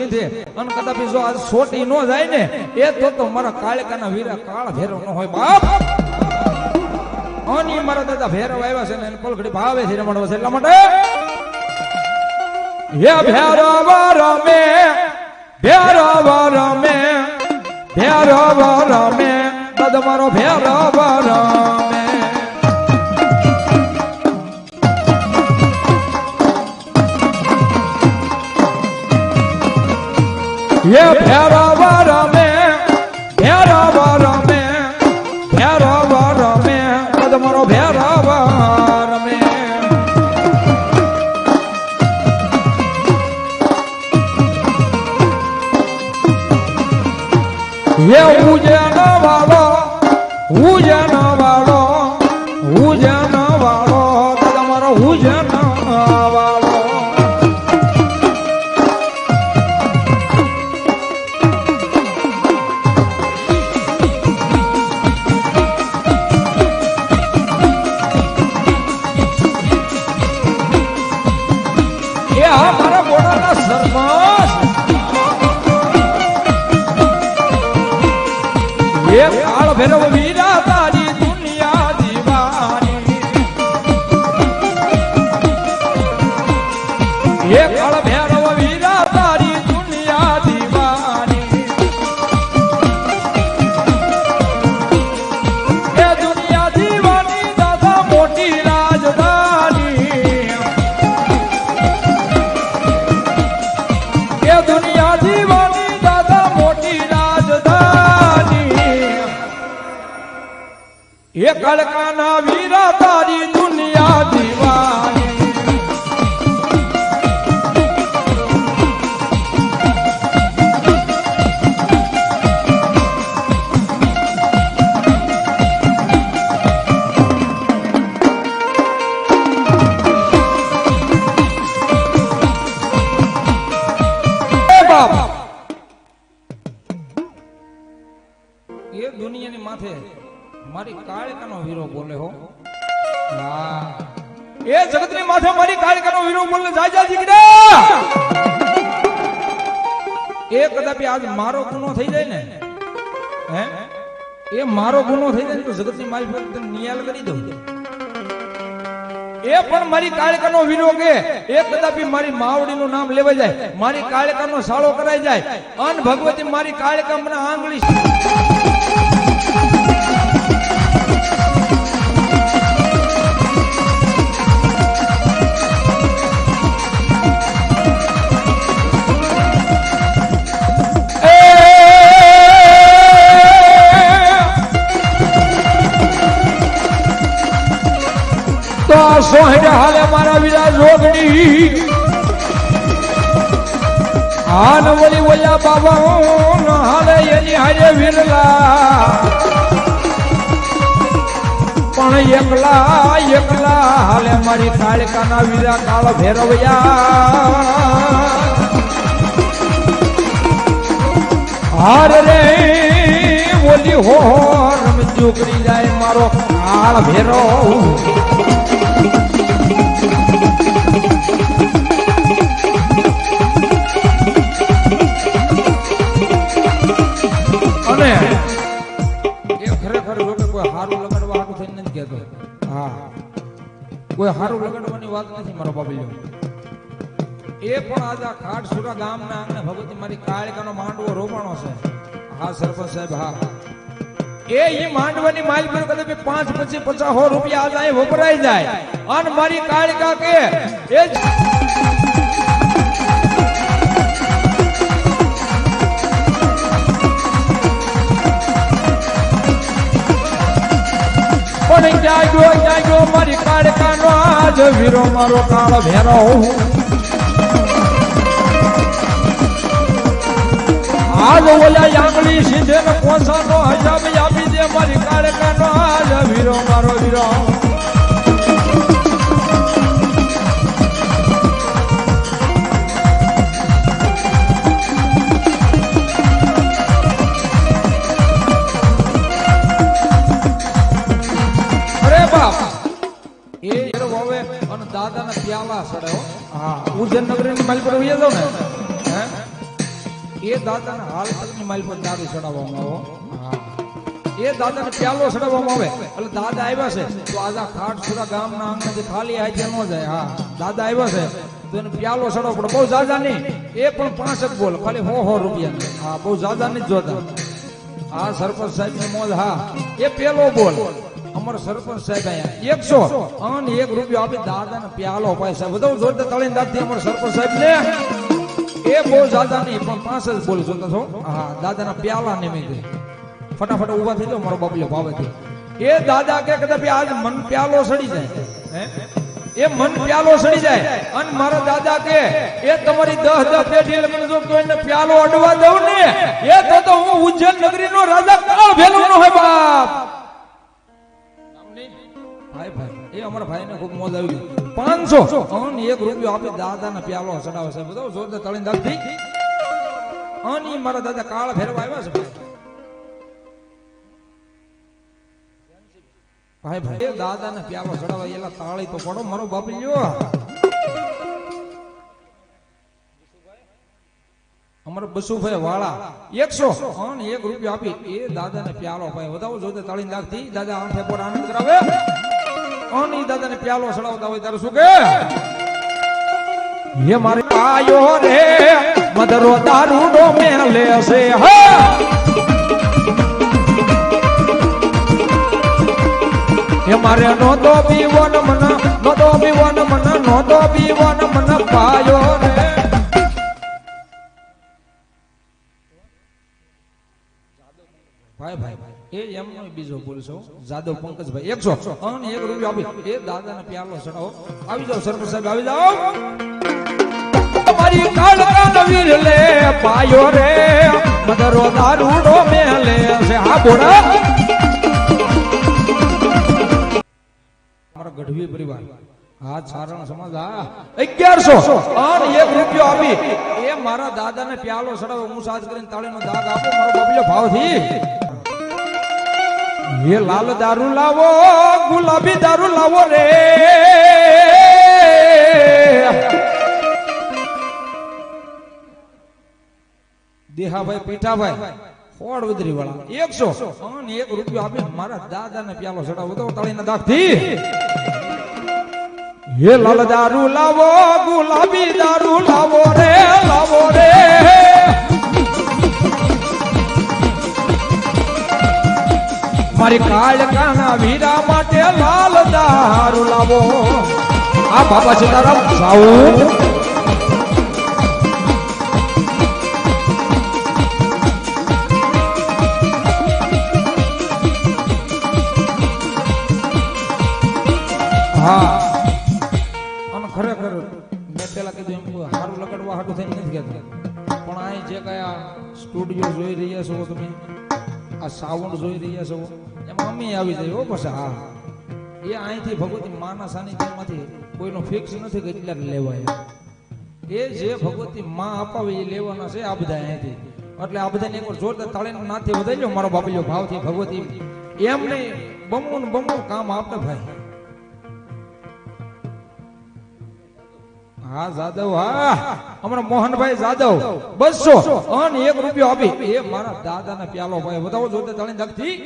સીધે. અને કદાપી જો આ સોટી ન જાય ને, એ તો તો મારા કાળકાના વીરા કાળ ભેરો ન હોય. બાપ! અને મારા દાદા ભેરવ આવ્યા છે ને, એને પલખડી ભાવે છે, રમણવા છે. એટલા માટે હે ભેરવ રમે ભેરવ રમે ભેરવ રમે, દાદા મારો ભેરવ રમે. હે ભેરવ રમે ભેરવ રમે ભેરવ રમે દાદા મારો ભેરવ રમે હે ઉજન વાળો ઉજન વાળો કાળ કડકાના વીરા તારી દુનિયા દીવાની. એ દુનિયાની માથે મારી કાળકાનો વીરો બોલે હો. એ જગતની માથે મારી કાળકાનો વીરો બોલે જાય દીકરા એ કદાપી આજ મારો ગુનો થઈ જાય ને? હે? એ મારો ગુનો થઈ જાય ને તો જગતની મારી પર નિયાલ કરી દઉં એ પણ મારી કાળકાનો વીરો કે, એ કદાપી મારી માવડીનું નામ લેવા જાય, મારી કાળકાનો સાળો કરાઈ જાય. અન ભગવતી મારી કાળકા મને આંગળી આ સોહેડ હાલે મારા વિરા રોગણી હાલ ઓલી ઓલા બાબા હાલે એની હારે વિરલા. પણ એકલા એકલા હાલે મારી કાળકાના વીરા કાળ ભેરવયા. હાર રે ઓલી રમ ચોકડી જાય મારો કાળ ભેરો એ પણ આજે આ ખાટસુરા ગામના આંગણે ભગવતી મારી કાળિકાનો માંડવો રોપાણો છે. હા, સરપંચ સાહેબ, હા. એ ઈ માંડવાની માલ પર કદાચ પાંચ પછી પચાસ રૂપિયા આજે અહીં વપરાઈ જાય. અને મારી કાળિકા કે પણ ક્યાં ગયો મારી કાળકાનો આજ વીરો મારો કાળ ભેરો આજ ઓલા આંગળી સીધે ને પોસાનો હજાબ આપી દે મારી કાળકાનો આજ વીરો મારો વીરો અને માઇલ પર ઉયા જાવ ને એ દાદાને હાલ તકની માઇલ પર દારૂ ચડાવવામાં આવો. એ દાદાને પ્યાલો ચડાવવામાં આવે. એટલે દાદા આવ્યા છે, તો આજા ખાટ સુરા ગામના જે ખાલી હાથે ન જાય. હા. દાદા આવ્યા છે, તો એને પ્યાલો ચડાવવો પડે બહુ જાજા નહીં. એ પણ પાંચ જ બોલ, ખાલી હો હો રૂપિયા હા, બહુ જાજા નહીં જોતા. હા, સરપંચ સાહેબ મોજ, હા. એ પેલો બોલ. અમારો સરપંચ સાહેબ આયા. એકસો. અને એક રૂપિયો આપી દાદાને પ્યાલો પૈસા બધા જોરદાર તળીને દાદી અમારો સરપંચ સાહેબ ને. એ બહુ દાદા નહીં પણ પાંચ જ બોલ જોતા છો હા દાદાના પ્યાલા નિમિત્તે ફટાફટ ઊભા થઈ જાઓ મારો બાબલ્યો ભાવેથી એ દાદા કે કદાચ આજ મન પ્યાલો સડી જાય. હે? એ મન પ્યાલો સડી જાય. અને મારા દાદા કે એ તમારી દહ દહ પેઢી મને જો કોઈને પ્યાલો અડવા દઉં ને એ તો તો હું ઉજ્જૈન નગરીનો રાજા કાળ ભેલું નો હોય બાપ. મોજ આવી પાંચસો. અને એક રૂપિયો આપી દાદાના પ્યાલો ચડાવે છે. બધો જોરદાર તળીને દાદથી અને ઈ મારા દાદા કાળ ફેરવા આવ્યા છે ભાઈ. ભાઈ દાદાને પ્યાલો ચડાવે એલા તાળી તો પડો. મારો બાપ લ્યો. અમારો બસુભાઈ વાળા એકસો. એક રૂપિયો આપી. એ દાદાને પ્યાલો ભાઈ. વધાવો જોતે દાખથી દાદા આંખે પર આનંદ કરાવે. અની દાદાને પ્યાલો સડાવતા હોય ત્યારે શું કે? હે મારે પાયો રે મદરો દારૂડો મેલે છે હે! મારે નોતો બીવન મન, નોતો બીવન મન, નોતો બીવન મન પાયો રે. એ એમનો બીજો બોલશો જાદવ પંકજભાઈ. એકસો અને એક રૂપિયો આપી. એ દાદાને પ્યાલો ચડાવો આવી જાઓ, સરપંચ સાહેબ, આવી જાઓ. મારી કાળકા નવીર લે, પાયો રે. મદરો દારૂડો મેલે છે. હા બોડા અમારા ગઢવી પરિવાર. હા, સારણ સમાજ. હા. અગિયારસો. અને એક રૂપિયો આપી. એ મારા દાદાને પ્યાલો ચડાવો. હું સાજ કરીને તાળીનો દાગ આપો. મારો બબલ્યો ભાવથી. એ લાલ દારૂ લાવો, ગુલાબી દારૂ લાવો રે. દેહાભાઈ, પીઠાભાઈ ફોડ વધરી વાળા એકસો. અને એક રૂપિયો આપી મારા દાદા ને પ્યાલો ચડાવો તો તાળીના દાખથી હે લાલ દારૂ લાવો, ગુલાબી દારૂ લાવો રે લાવો રે. મારી કાળ કાના વીરા માટે લાલ દારૂ લાવો. આ બાબા સીતારામ સાઉ હા. અને ખરેખર મેં પેલા કીધું એમ હારું લગાડવા હાટું થઈને નથી કહેતો પણ અહીં જે કયા સ્ટુડિયો જોઈ રહ્યા છો તમે આ સાવણ જોઈ રહ્યા છો. એમાં અમે આવી જાય, હો પછી, હા. એ અહીંથી ભગવતી માના સાનિધ્યમાંથી કોઈનો ફિક્સ નથી કે એટલા લેવાય. એ જે ભગવતી માં અપાવે એ લેવાના છે આ બધા અહીંથી. એટલે આ બધાને એકવાર જોરદાર તાળીનો નાથી વધારી લો મારો બાપલીઓ ભાવથી ભગવતી એમ નહીં બમણું ને બમણું કામ આપે ભાઈ. હા, જાદવ, હા. હમણાં મોહનભાઈ જાદવ. બસો અને એક રૂપિયો આપી. એ મારા દાદાના પ્યાલો ભાઈ. બતાવો જોતે તાળી દખથી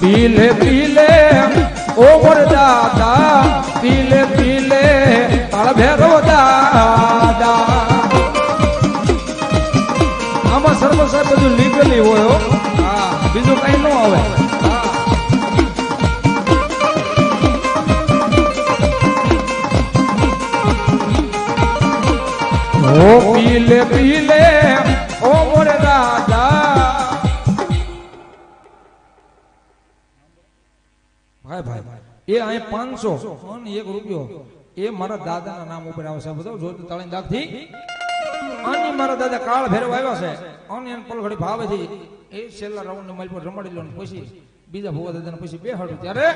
પીલે પીલે. પીલે પીલે ઓ મોરે રાજા ભાઈ ભાઈ એ અહીં પાંચસો એક રૂપિયો એ મારા દાદાના નામ ઉપર આવશે બધો જોતું તાળી દાગથી અને મારા દાદા કાળ ભેરવા આવ્યા છે અને એને પલઘડી ભાવેથી એ છેલ્લા રાઉન્ડ મારી પર રમાડી લો પછી બીજા ભૂવા દાદાને પછી બેહાડું ત્યારે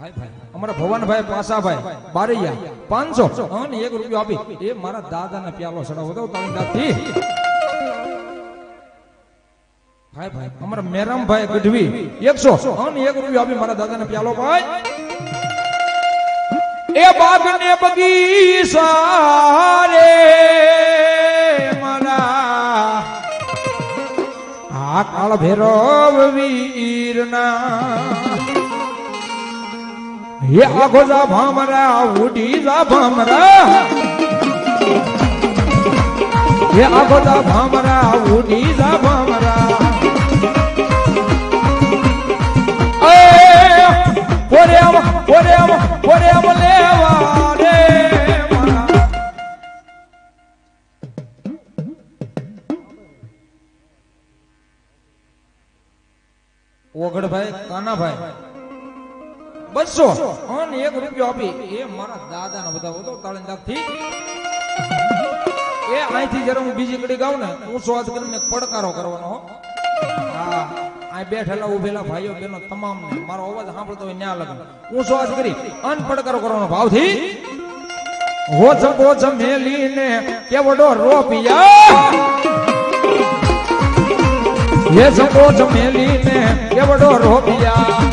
અમારા ભવનભાઈ પાસાભાઈ, બારૈયા, પાંચસો અને એક રૂપિયો આપી. એ મારા દાદાને પ્યાલો ચડાવો દઉં તારી દાદી. ભાઈ ભાઈ, અમારા મેરામભાઈ ગઢવી, એકસો અને એક રૂપિયો આપી મારા દાદાને પ્યાલો, ભાઈ. એ બાગ ને બગી રે મારા આ કાળ ભૈરવ વીરના હે આખો જા ભામરા, ઉડી જા ભામરા. હે આખો જા ભામરા, ઉડી જા ભામરા. ઓરે આમ ઓરે આમ ઓરે ઓગડભાઈ કાનાભાઈ. બસો. અને એક રૂપિયો આપી. એ મારા દાદાને બતાવો તો તાળીદારથી એ અહીંથી જ્યારે હું બીજી કડી ગાઉં ને ઊંચો હાથ કરીને પડકારો કરવાનો હો. હા આ બેઠેલા ઉભેલા ભાઈઓ, બહેનો તમામ મારો અવાજ સાંભળતો હોય ન્યા લગન. ઊંચો હાથ કરી અન પડકારો કરવાનો ભાવથી. હોજ બોજ મેલીને કેવડો રોપિયા. હે સંકોચ મેલીને કેવડો રોપિયા. કોરેમ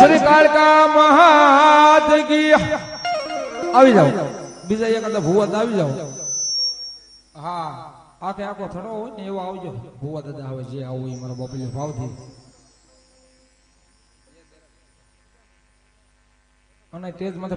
શ્રી કાળકા મહાદગી. આવી જાઓ. બીજા એક હતા ભુવા આવી જાઓ. હા, આખે આખો થડો હોય ને એવો આવજો. ભુવા દાદા આવે જે આવું એ મારા બાપુ ભાવથી. અને તેજ માથે